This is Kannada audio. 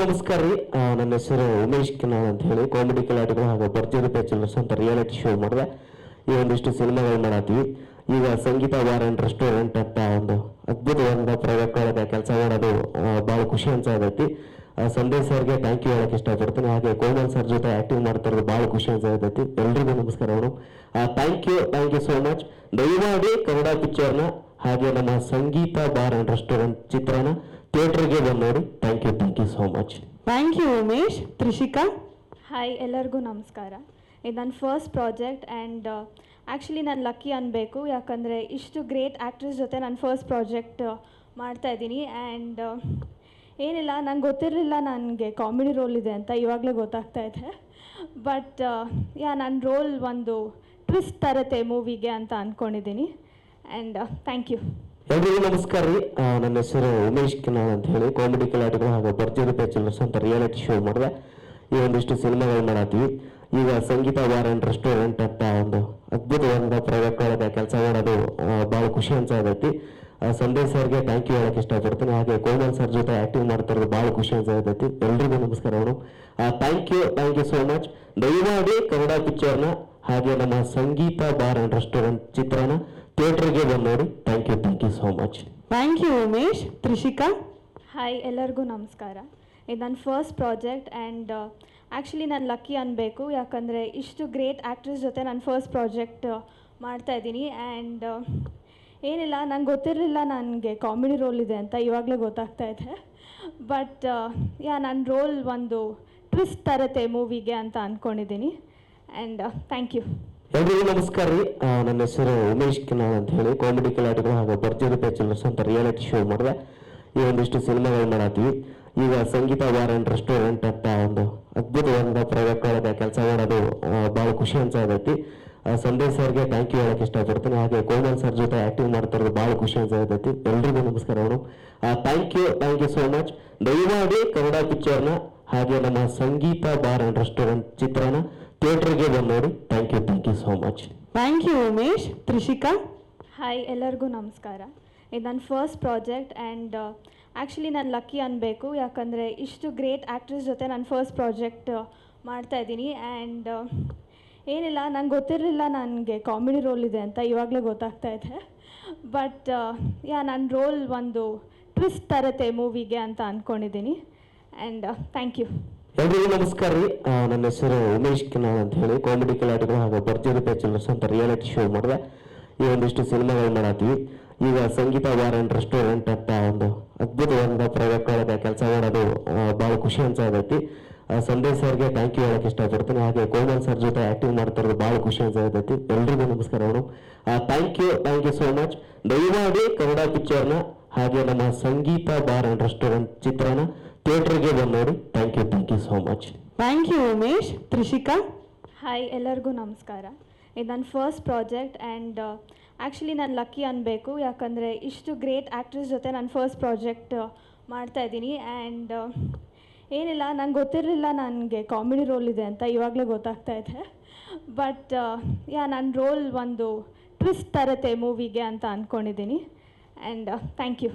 ನಮಸ್ಕಾರ ರೀ. ನನ್ನ ಹೆಸರು ಉಮೇಶ್ ಕಿನ್ನಾಳ್ ಅಂತ ಹೇಳಿ. ಕಾಮಿಡಿ ಕಿಲಾಟಿಗಳು ಹಾಗೂ ಭರ್ಜರಿ ಪ್ಯಾಚುಲರ್ಸ್ ಅಂತ ರಿಯಾಲಿಟಿ ಶೋ ಮಾಡಿದೆ. ಈ ಒಂದಿಷ್ಟು ಸಿನಿಮಾಗಳು ಮಾಡತ್ತೀವಿ. ಈಗ ಸಂಗೀತ ಬಾರ್ ಅಂಡ್ ರೆಸ್ಟೋರೆಂಟ್ ಅಂತ ಒಂದು ಅದ್ಭುತವಾದ ಪ್ರಾಜೆಕ್ಟ್ ಒಳಗೆ ಕೆಲಸ ಮಾಡೋದು ಭಾಳ ಖುಷಿ ಅನ್ಸಾದೈತಿ ಸಂದೇಶ್ ಸರ್ಗೆ ಥ್ಯಾಂಕ್ ಯು ಹೇಳಕ್ ಇಷ್ಟಪಡ್ತೀನಿ. ಹಾಗೆ ಕೋಮಲ್ ಸರ್ ಜೊತೆ ಆಕ್ಟಿಂಗ್ ಮಾಡ್ತಿರೋದು ಭಾಳ ಖುಷಿ ಅನ್ಸಾದೈತಿ ಎಲ್ರಿಗೂ ನಮಸ್ಕಾರಗಳು thank you thank you so much ದಯಮಾಡಿ ಕನ್ನಡ ಪಿಕ್ಚರ್ನ ಹಾಗೆ ನಮ್ಮ ಸಂಗೀತ ಬಾರ್ ಅಂಡ್ ರೆಸ್ಟೋರೆಂಟ್ ಚಿತ್ರನ ಥಿಯೇಟರ್ಗೆ ಬಂದವರು. Thank you thank you so much thank you Umesh. Trishika? Hi ಎಲ್ಲರಿಗೂ ನಮಸ್ಕಾರ. ಇದು ನನ್ನ ಫಸ್ಟ್ ಪ್ರಾಜೆಕ್ಟ್ ಆ್ಯಂಡ್ ಆ್ಯಕ್ಚುಲಿ ನಾನು ಲಕ್ಕಿ ಅನ್ಬೇಕು. ಯಾಕಂದರೆ ಇಷ್ಟು ಗ್ರೇಟ್ ಆ್ಯಕ್ಟ್ರೆಸ್ ಜೊತೆ ನಾನು ಫಸ್ಟ್ ಪ್ರಾಜೆಕ್ಟ್ ಮಾಡ್ತಾ ಇದ್ದೀನಿ. ಆ್ಯಂಡ್ ಏನಿಲ್ಲ ನಂಗೆ ಗೊತ್ತಿರಲಿಲ್ಲ ನನಗೆ ಕಾಮಿಡಿ ರೋಲ್ ಇದೆ ಅಂತ. ಇವಾಗಲೇ ಗೊತ್ತಾಗ್ತಾ ಇದೆ. ಬಟ್ ಯಾ ನನ್ನ ರೋಲ್ ಒಂದು ಟ್ವಿಸ್ಟ್ ತರತ್ತೆ ಮೂವಿಗೆ ಅಂತ ಅಂದ್ಕೊಂಡಿದ್ದೀನಿ ಆ್ಯಂಡ್ ಥ್ಯಾಂಕ್ ಯು ಎಲ್ರಿಗೂ ನಮಸ್ಕಾರ ರೀ. ನನ್ನ ಹೆಸರು ಉಮೇಶ್ ಕಿನ್ನಾಳ್ ಅಂತ ಹೇಳಿ. ಕಾಮಿಡಿ ಕಲಾಟಗಳು ಹಾಗೂ ಭರ್ಜರಿ ಪ್ಯಾಚುಲರ್ಸ್ ಅಂತ ರಿಯಾಲಿಟಿ ಶೋ ಮಾಡಿದೆ. ಈ ಒಂದಿಷ್ಟು ಸಿನಿಮಾಗಳು ಮಾಡತ್ತೀವಿ. ಈಗ ಸಂಗೀತ ಬಾರ್ ಅಂಡ್ ರೆಸ್ಟೋರೆಂಟ್ ಅಂತ ಒಂದು ಅದ್ಭುತವಾದ ಪ್ರಯೋಗದ ಕೆಲಸ ಮಾಡೋದು ಭಾಳ ಖುಷಿ ಅನ್ಸಾಗೈತಿ ಸಂದೇಶ್ ಸರ್ಗೆ ಥ್ಯಾಂಕ್ ಯು ಹೇಳಕ್ ಇಷ್ಟಪಡ್ತೀನಿ. ಹಾಗೆ ಕೋಮಲ್ ಸರ್ ಜೊತೆ ಆ್ಯಕ್ಟಿಂಗ್ ಮಾಡ್ತಾ ಇರೋದು ಭಾಳ ಖುಷಿ ಅನ್ಸಾಗೈತಿ ಎಲ್ರಿಗೂ ನಮಸ್ಕಾರಗಳು thank you thank you so much ದಯಮಾಡಿ ಕನ್ನಡ ಪಿಕ್ಚರ್ನ ಹಾಗೆ ನಮ್ಮ ಸಂಗೀತ ಬಾರ್ ಅಂಡ್ ರೆಸ್ಟೋರೆಂಟ್ ಚಿತ್ರನ ಥಿಯೇಟರ್ಗೆ ಬಂದವರು. ನೋಡಿ thank you thank you so much thank you Umesh. Trishika. Hi ಎಲ್ಲರಿಗೂ ನಮಸ್ಕಾರ. ಇದು ನನ್ನ ಫಸ್ಟ್ ಪ್ರಾಜೆಕ್ಟ್ ಆ್ಯಂಡ್ ಆ್ಯಕ್ಚುಲಿ ನಾನು ಲಕ್ಕಿ ಅನ್ಬೇಕು ಯಾಕಂದರೆ ಇಷ್ಟು ಗ್ರೇಟ್ ಆ್ಯಕ್ಟ್ರೆಸ್ ಜೊತೆ ನಾನು ಫಸ್ಟ್ ಪ್ರಾಜೆಕ್ಟ್ ಮಾಡ್ತಾ ಇದ್ದೀನಿ. ಆ್ಯಂಡ್ ಏನಿಲ್ಲ ನಂಗೆ ಗೊತ್ತಿರಲಿಲ್ಲ ನನಗೆ ಕಾಮಿಡಿ ರೋಲ್ ಇದೆ ಅಂತ ಇವಾಗಲೇ ಗೊತ್ತಾಗ್ತಾ ಇದೆ. ಬಟ್ ಯಾ ನನ್ನ ರೋಲ್ ಒಂದು ಟ್ವಿಸ್ಟ್ ತರತ್ತೆ ಮೂವಿಗೆ ಅಂತ ಅಂದ್ಕೊಂಡಿದ್ದೀನಿ ಆ್ಯಂಡ್ ಥ್ಯಾಂಕ್ ಯು ಎಲ್ರಿಗೂ ನಮಸ್ಕಾರ ರೀ. ನನ್ನ ಹೆಸರು ಉಮೇಶ್ ಕಿನಾಳ್ ಅಂತ ಹೇಳಿ. ಕಾಮಿಡಿ ಕಿಲಾಟಿಗಳು ಹಾಗೂ ಭರ್ಜರಿ ಪ್ಯಾಚುಲರ್ಸ್ ಅಂತ ರಿಯಾಲಿಟಿ ಶೋ ಮಾಡಿದೆ. ಈ ಒಂದಿಷ್ಟು ಸಿನಿಮಾಗಳು ಮಾಡತ್ತೀವಿ. ಈಗ ಸಂಗೀತ ಬಾರ್ ಅಂಡ್ ರೆಸ್ಟೋರೆಂಟ್ ಅಂತ ಒಂದು ಅದ್ಭುತವಾದ ಒಳಗೆ ಕೆಲಸ ಮಾಡೋದು ಭಾಳ ಖುಷಿ ಅನ್ಸಾದೈತಿ ಸಂದೇಶ್ ಸರ್ಗೆ ಥ್ಯಾಂಕ್ ಯು ಹೇಳಕ್ ಇಷ್ಟಪಡ್ತೀನಿ. ಹಾಗೆ ಕೋಮಲ್ ಸರ್ ಜೊತೆ ಆಕ್ಟಿಂಗ್ ಮಾಡ್ತಿರೋದು ಭಾಳ ಖುಷಿ ಅನ್ಸಾದೈತಿ ಎಲ್ರಿಗೂ ನಮಸ್ಕಾರಗಳು thank you thank you so much ದಯಮಾಡಿ ಕನ್ನಡ ಪಿಕ್ಚರ್ನ ಹಾಗೆ ನಮ್ಮ ಸಂಗೀತ ಬಾರ್ ಅಂಡ್ ರೆಸ್ಟೋರೆಂಟ್ ಚಿತ್ರನ ಥಿಯೇಟರ್ಗೆ ಬಂದು ನೋಡಿ thank you thank you so much thank you Umesh. Trishika? Hi ಎಲ್ಲರಿಗೂ ನಮಸ್ಕಾರ. ಇದು ನನ್ನ ಫಸ್ಟ್ ಪ್ರಾಜೆಕ್ಟ್ ಆ್ಯಂಡ್ ಆ್ಯಕ್ಚುಲಿ ನಾನು ಲಕ್ಕಿ ಅನ್ಬೇಕು. ಯಾಕಂದರೆ ಇಷ್ಟು ಗ್ರೇಟ್ ಆ್ಯಕ್ಟ್ರೆಸ್ ಜೊತೆ ನಾನು ಫಸ್ಟ್ ಪ್ರಾಜೆಕ್ಟ್ ಮಾಡ್ತಾ ಇದ್ದೀನಿ. ಆ್ಯಂಡ್ ಏನಿಲ್ಲ ನಂಗೆ ಗೊತ್ತಿರಲಿಲ್ಲ ನನಗೆ ಕಾಮಿಡಿ ರೋಲ್ ಇದೆ ಅಂತ. ಇವಾಗಲೇ ಗೊತ್ತಾಗ್ತಾ ಇದೆ. ಬಟ್ ಯಾ ನನ್ನ ರೋಲ್ ಒಂದು ಟ್ವಿಸ್ಟ್ ತರತ್ತೆ ಮೂವಿಗೆ ಅಂತ ಅಂದ್ಕೊಂಡಿದ್ದೀನಿ ಆ್ಯಂಡ್ ಥ್ಯಾಂಕ್ ಯು ಎಲ್ರಿಗೂ ನಮಸ್ಕಾರ ರೀ. ನನ್ನ ಹೆಸರು ಉಮೇಶ್ ಕಿನ್ನಾಳ್ ಅಂತ ಹೇಳಿ. ಕಾಮಿಡಿ ಕಿಲಾಟಿಗಳು ಹಾಗೂ ಭರ್ಜರಿ ಪ್ಯಾಚುಲರ್ಸ್ ಅಂತ ರಿಯಾಲಿಟಿ ಶೋ ಮಾಡಿದೆ. ಈ ಒಂದಿಷ್ಟು ಸಿನಿಮಾಗಳು ಮಾಡತ್ತೀವಿ. ಈಗ ಸಂಗೀತ ಬಾರ್ ಅಂಡ್ ರೆಸ್ಟೋರೆಂಟ್ ಅಂತ ಒಂದು ಅದ್ಭುತವಾದ ಪ್ರಾಜೆಕ್ಟ್ ಒಳಗೆ ಕೆಲಸ ಮಾಡೋದು ಭಾಳ ಖುಷಿ ಅನ್ಸಾದೈತಿ ಸಂದೇಶ್ ಸರ್ಗೆ ಥ್ಯಾಂಕ್ ಯು ಹೇಳಕ್ ಇಷ್ಟಪಡ್ತೀನಿ. ಹಾಗೆ ಕೋಮಲ್ ಸರ್ ಜೊತೆ ಆಕ್ಟಿಂಗ್ ಮಾಡ್ತಿರೋದು ಭಾಳ ಖುಷಿ ಅನ್ಸಾದೈತಿ ಎಲ್ರಿಗೂ ನಮಸ್ಕಾರಗಳು thank you thank you so much ದಯಮಾಡಿ ಕನ್ನಡ ಪಿಕ್ಚರ್ನ ಹಾಗೆ ನಮ್ಮ ಸಂಗೀತ ಬಾರ್ ಅಂಡ್ ರೆಸ್ಟೋರೆಂಟ್ ಚಿತ್ರನ ಥಿಯೇಟರ್ಗೆ ಬಂದವರು. Thank you thank you so much thank you Umesh. Trishika? Hi ಎಲ್ಲರಿಗೂ ನಮಸ್ಕಾರ. ಇದು ನನ್ನ ಫಸ್ಟ್ ಪ್ರಾಜೆಕ್ಟ್ ಆ್ಯಂಡ್ ಆ್ಯಕ್ಚುಲಿ ನಾನು ಲಕ್ಕಿ ಅನ್ಬೇಕು. ಯಾಕಂದರೆ ಇಷ್ಟು ಗ್ರೇಟ್ ಆ್ಯಕ್ಟ್ರೆಸ್ ಜೊತೆ ನಾನು ಫಸ್ಟ್ ಪ್ರಾಜೆಕ್ಟ್ ಮಾಡ್ತಾ ಇದ್ದೀನಿ. ಆ್ಯಂಡ್ ಏನಿಲ್ಲ ನಂಗೆ ಗೊತ್ತಿರಲಿಲ್ಲ ನನಗೆ ಕಾಮಿಡಿ ರೋಲ್ ಇದೆ ಅಂತ. ಇವಾಗಲೇ ಗೊತ್ತಾಗ್ತಾ ಇದೆ. ಬಟ್ ಯಾ ನನ್ನ ರೋಲ್ ಒಂದು ಟ್ವಿಸ್ಟ್ ತರತ್ತೆ ಮೂವಿಗೆ ಅಂತ ಅಂದ್ಕೊಂಡಿದ್ದೀನಿ ಆ್ಯಂಡ್ ಥ್ಯಾಂಕ್ ಯು